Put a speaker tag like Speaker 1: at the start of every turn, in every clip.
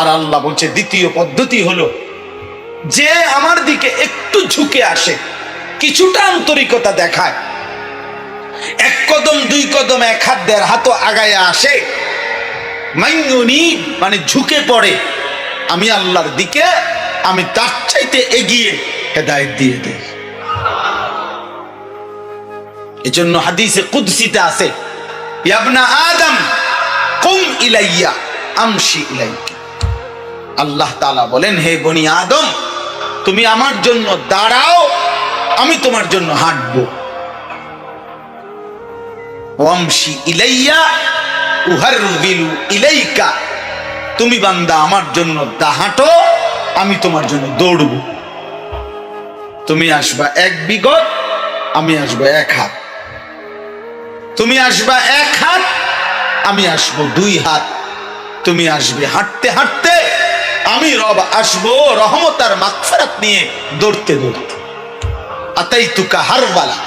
Speaker 1: আর আল্লাহ বলছে, দ্বিতীয় পদ্ধতি হলো, যে আমার দিকে একটু ঝুঁকে আসে, কিছুটা আন্তরিকতা দেখায়, এক কদম, দুই কদম, এক হাত হাতও আগায় আসে মানে ঝুঁকে পড়ে, আমি আল্লাহর দিকে, আমি তার চাইতে এগিয়ে হেদায়ত দিয়ে দেই। এজন্য হাদিসে কুদসিতে আছে, ইয়াবনা আদম, কুম ইলাইয়া, আমশি ইলাইকা। আল্লাহ তাআলা বলেন, হে বনি আদম, তুমি আমার জন্য দাঁড়াও, আমি তোমার জন্য হাঁটবো। ওয়ামশি ইলাইয়া উহারবিলু ইলাইকা, তুমি বান্দা আমার জন্য দা হাঁটো, আমি তোমার জন্য দৌড়ব। তুমি আসবা এক বিগত, আমি আসব এক হাত। তুমি আসবা এক হাত, আমি আসব দুই হাত। তুমি আসবে হাঁটতে হাঁটতে, আমি রব আসব রহমত আর মাগফিরাত নিয়ে দৌড়তে দৌড়তে। আতাই তুকা হারবালা,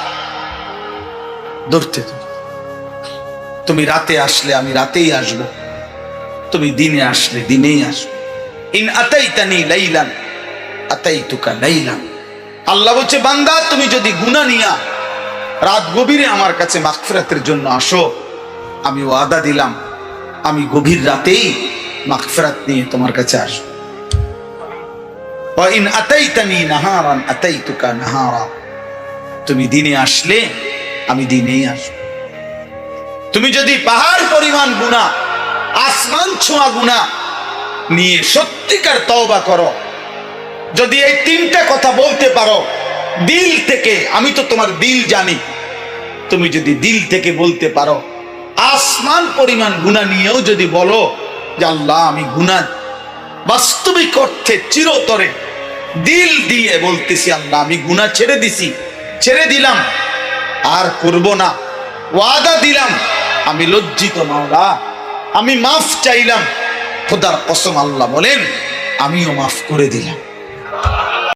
Speaker 1: দৌড়তে তুমি রাতে আসলে আমি রাতেই আসব, তুমি দিনে আসলে দিনেই আসব। ইন আতাই আতাইতানি লাইলান, আতাইতুকা লাইলান। আল্লাহ বলছে, বান্দা, তুমি যদি গুনাহ নিয়া রাত গভীরে আমার কাছে মাগফিরাতের জন্য আসো। আমি ওয়াদা দিলাম, আমি গভীর রাতেই মাগফিরাত নিয়ে তোমার কাছে আসব। ইন আতাইতানি নাহারান, আতাইতুকা নাহারা। তুমি দিনে আসলে আমি দিনেই আসব। তুমি যদি পাহাড় পরিমাণ গুণা আসমান ছোঁয়া গুণা নিয়ে সত্যিকার তওবা করো, যদি এই তিনটা কথা বলতে পারো, দিল থেকে, আমি তো তোমার দিল জানি। তুমি যদি দিল থেকে বলতে পারো, আসমান পরিমাণ গুণা নিয়েও যদি বলো যে আল্লাহ, আমি গুণা বাস্তবিক অর্থে চিরতরে দিল দিয়ে বলতেছি, আল্লাহ, আমি গুণা ছেড়ে দিছি, ছেড়ে দিলাম, আর করব না, ওয়াদা দিলাম, আমি লজ্জিত মাওলা, আমি মাফ চাইলাম, খোদার কসম আল্লাহ বলেন, আমিও মাফ করে দিলাম।